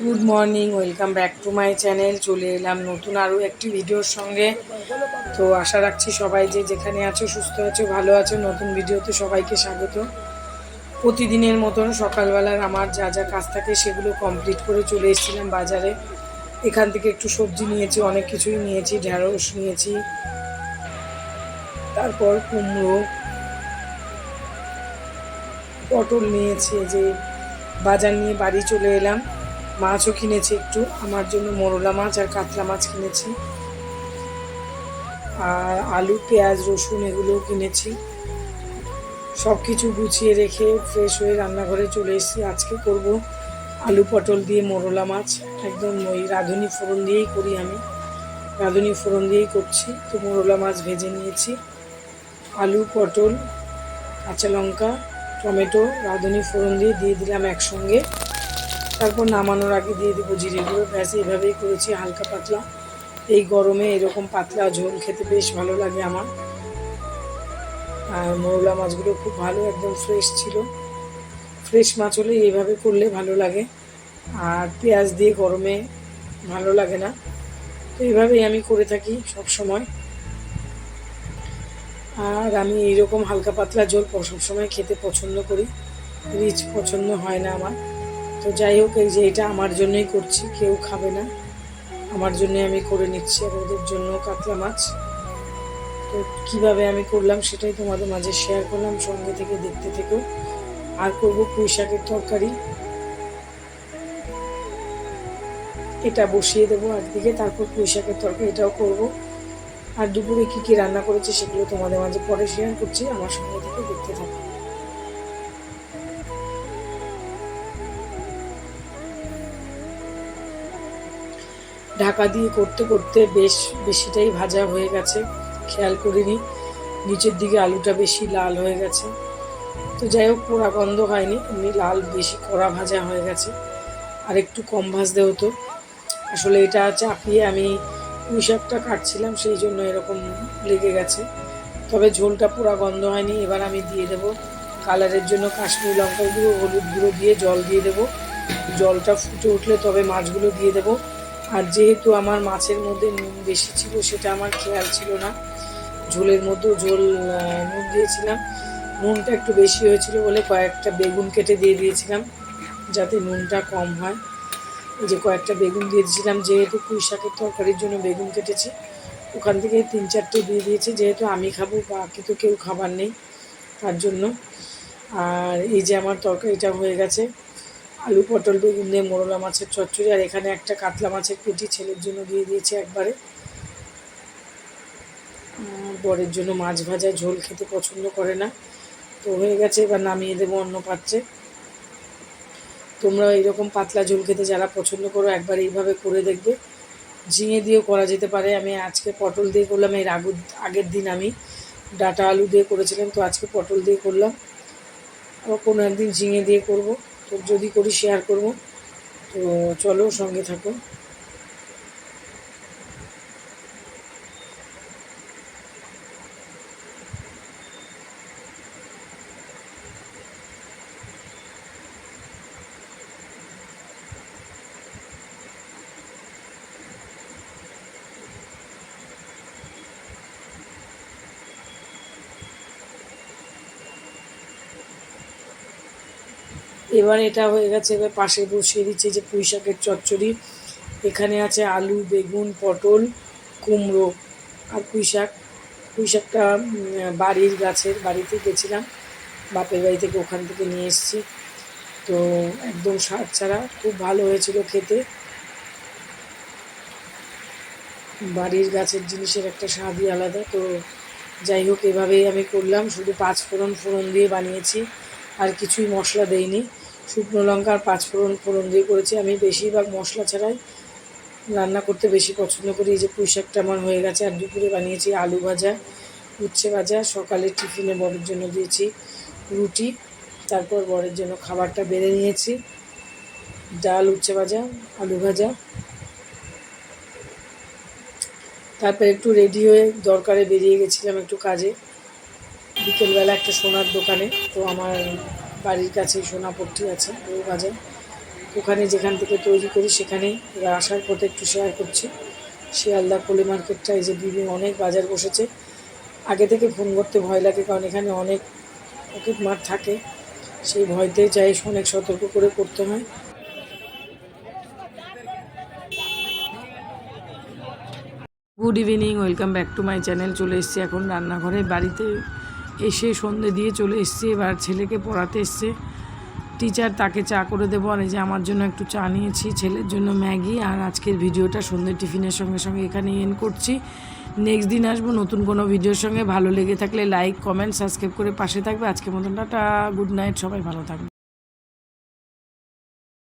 Good morning welcome back to my channel চলে এলাম নতুন আরও একটি ভিডিওর সঙ্গে। তো আশা রাখছি সবাই যে যেখানে আছো, সুস্থ আছো, ভালো আছো, নতুন ভিডিওতে সবাইকে স্বাগত। প্রতিদিনের মতন সকালবেলার আমার যা যা কাজ থাকে সেগুলো কমপ্লিট করে চলে এসেছিলাম বাজারে। এখান থেকে একটু সবজি নিয়েছি, অনেক কিছুই নিয়েছি ঢ্যাঁড়স নিয়েছি, তারপর কুমড়ো, পটল নিয়েছি যে বাজার নিয়ে বাড়ি চলে এলাম। মাছও কিনেছি একটু। আমার জন্য মোরলা মাছ আর কাতলা মাছ কিনেছি। আর আলু, পেঁয়াজ, রসুন এগুলোও কিনেছি। সব কিছু গুছিয়ে রেখে ফ্রেশ হয়ে রান্নাঘরে চলে এসেছি। আজকে করব আলু পটল দিয়ে মোরলা মাছ। একদম ওই রাঁধুনি ফোড়ন দিয়েই করি আমি। রাঁধুনি ফোড়ন দিয়েই করছি। তো মোরলা মাছ ভেজে নিয়েছি। আলু, পটল, কাঁচা লঙ্কা, টমেটো রাঁধুনি ফোড়ন দিয়ে দিয়ে দিলাম একসঙ্গে। তারপর নামানোর আগে দিয়ে দেবো জিরে গুঁড়ো। ব্যাস, এইভাবেই করেছি, হালকা পাতলা। এই গরমে এরকম পাতলা ঝোল খেতে বেশ ভালো লাগে আমার। আর মোরলা মাছগুলো খুব ভালো, একদম ফ্রেশ ছিল। ফ্রেশ মাছ হলে এইভাবে করলে ভালো লাগে। আর পেঁয়াজ দিয়ে গরমে ভালো লাগে না। তো এইভাবেই আমি করে থাকি সব সময় আর আমি এইরকম হালকা পাতলা ঝোল সবসময় খেতে পছন্দ করি। রিচ পছন্দ হয় না আমার। তো যাই হোক, এই যে এটা আমার জন্যই করছি, কেউ খাবে না। আমার জন্যই আমি করে নিচ্ছি, আর ওদের জন্য কাতলা মাছ। তো কীভাবে আমি করলাম সেটাই তোমাদের মাঝে শেয়ার করলাম, সঙ্গে থেকে দেখতে থেকেও আর করব পুঁই শাকের তরকারি। এটা বসিয়ে দেবো একদিকে, তারপর পুঁই শাকের তরকারি, এটাও করব। আর দুপুরে কী কী রান্না করেছি সেগুলো তোমাদের মাঝে পরে শেয়ার করছি, আমার সঙ্গে থেকে দেখতে থাকো। ঢাকা দিয়ে করতে করতে বেশ বেশিটাই ভাজা হয়ে গেছে। খেয়াল করিনি। নিচের দিকে আলুটা বেশি লাল হয়ে গেছে। তো যাই হোক, পোড়া গন্ধ হয়নি। এমনি লাল, বেশি কড়া ভাজা হয়ে গেছে। আর একটু কম ভাজতে হতো। আসলে এটা চাপিয়ে আমি পুঁই শাকটা কাটছিলাম, সেই জন্য এরকম লেগে গেছে। তবে ঝোলটা পুরো গন্ধ হয়নি। এবার আমি দিয়ে দেব কালারের জন্য কাশ্মীর লঙ্কা গুঁড়ো, হলুদ গুঁড়ো দিয়ে জল দিয়ে দেব। জলটা ফুটে উঠলে তবে মাছগুলো দিয়ে দেবো। আর যেহেতু আমার মাছের মধ্যে নুন বেশি ছিল, সেটা আমার খেয়াল ছিল না। ঝোলের মধ্যেও ঝোল নুন দিয়েছিলাম। নুনটা একটু বেশি হয়েছিল বলে কয়েকটা বেগুন কেটে দিয়ে দিয়েছিলাম, যাতে নুনটা কম হয়। যে কয়েকটা বেগুন দিয়ে দিয়েছিলাম, যেহেতু পুঁই শাকের তরকারির জন্য বেগুন কেটেছি, ওখান থেকে তিন চারটে দিয়ে দিয়েছি। যেহেতু আমি খাব, বাকি তো কেউ খাবার নেই, তার জন্য। আর এই যে আমার তরকারিটা হয়ে গেছে আলু পটল বেগুন দিয়ে মোরলা মাছের চচ্চড়ি, আর এখানে একটা কাতলা মাছের পেটি ছেলের জন্য দিয়ে দিয়েছি একবারে। বরের জন্য মাছ ভাজা, ঝোল খেতে পছন্দ করে না। তো হয়ে গেছে, এবার নামিয়ে দেবো অন্য পাত্রে। তোমরা এইরকম পাতলা ঝোল খেতে যারা পছন্দ করো, একবার এইভাবে করে দেখবে। ঝিঙে দিয়েও করা যেতে পারে। আমি আজকে পটল দিয়ে করলাম, এর আগু, আগের দিন আমি ডাটা আলু দিয়ে করেছিলাম, তো আজকে পটল দিয়ে করলাম। আবার কোনো একদিন ঝিঙে দিয়ে করব। তো যদি করি শেয়ার করব। তো চলো সঙ্গে থাকো। এবার এটা হয়ে গেছে, এবার পাশে বসিয়ে দিচ্ছে যে পুঁই শাকের চচ্চড়ি। এখানে আছে আলু, বেগুন, পটল, কুমড়ো আর পুঁই শাক পুঁই শাকটা বাড়ির গাছের বাড়িতে গেছিলাম, বাপের বাড়ি থেকে ওখান থেকে নিয়ে এসেছি। তো একদম স্বাদ ছাড়া খুব ভালো হয়েছিল খেতে। বাড়ির গাছের জিনিসের একটা স্বাদই আলাদা। তো যাই হোক, এভাবেই আমি করলাম, শুধু পাঁচ ফোড়ন ফোড়ন দিয়ে বানিয়েছি। আর কিছুই মশলা দেইনি। শুকনো লঙ্কা আর পাঁচ ফোড়ন ফোড়ন দিয়ে করেছি। আমি বেশিরভাগ মশলা ছাড়াই রান্না করতে বেশি পছন্দ করি। এই যে পুঁই শাকটা আমার হয়ে গেছে, আর দুপুরে বানিয়েছি আলু ভাজা, উচ্ছে ভাজা। সকালে টিফিনে বরের জন্য দিয়েছি রুটি। তারপর বরের জন্য খাবারটা বেড়ে নিয়েছি। ডাল, উচ্ছে ভাজা, আলু ভাজা। তারপর একটু রেডি হয়ে দরকারে বেরিয়ে গেছিলাম একটু কাজে। বিকেলবেলা একটা সোনার দোকানে, তো আমার বাড়ির কাছে সোনাপট্টি আছে বাজার। ওখানে যেখান থেকে তৈরি করি সেখানেই এবার আসার পথে একটু শেয়ার করছি। শিয়ালদা কোলি মার্কেটটা এই যে দিদি অনেক বাজার বসেছে। আগে থেকে ফোন করতে ভয় লাগে, কারণ এখানে অনেক পকেট মার থাকে। সেই ভয়তে যাই, অনেক সতর্ক করে করতে হয়। Good evening welcome back to my channel চলে এসেছি এখন রান্নাঘরে। বাড়িতে এসে সন্ধে দিয়ে চলে এসছে, এবার ছেলেকে পড়াতে এসছে। টিচার তাকে চা করে দেবো, আর এই যে আমার জন্য একটু চা নিয়েছি, ছেলের জন্য ম্যাগি, আর আজকের ভিডিওটা সন্ধ্যে টিফিনের সঙ্গে সঙ্গে এখানে এন করছি। নেক্সট দিন আসব নতুন কোনো ভিডিওর সঙ্গে। ভালো লেগে থাকলে লাইক কমেন্ট সাবস্ক্রাইব করে পাশে থাকবে। আজকের মতন টাটা গুড নাইট সবাই ভালো থাকবে।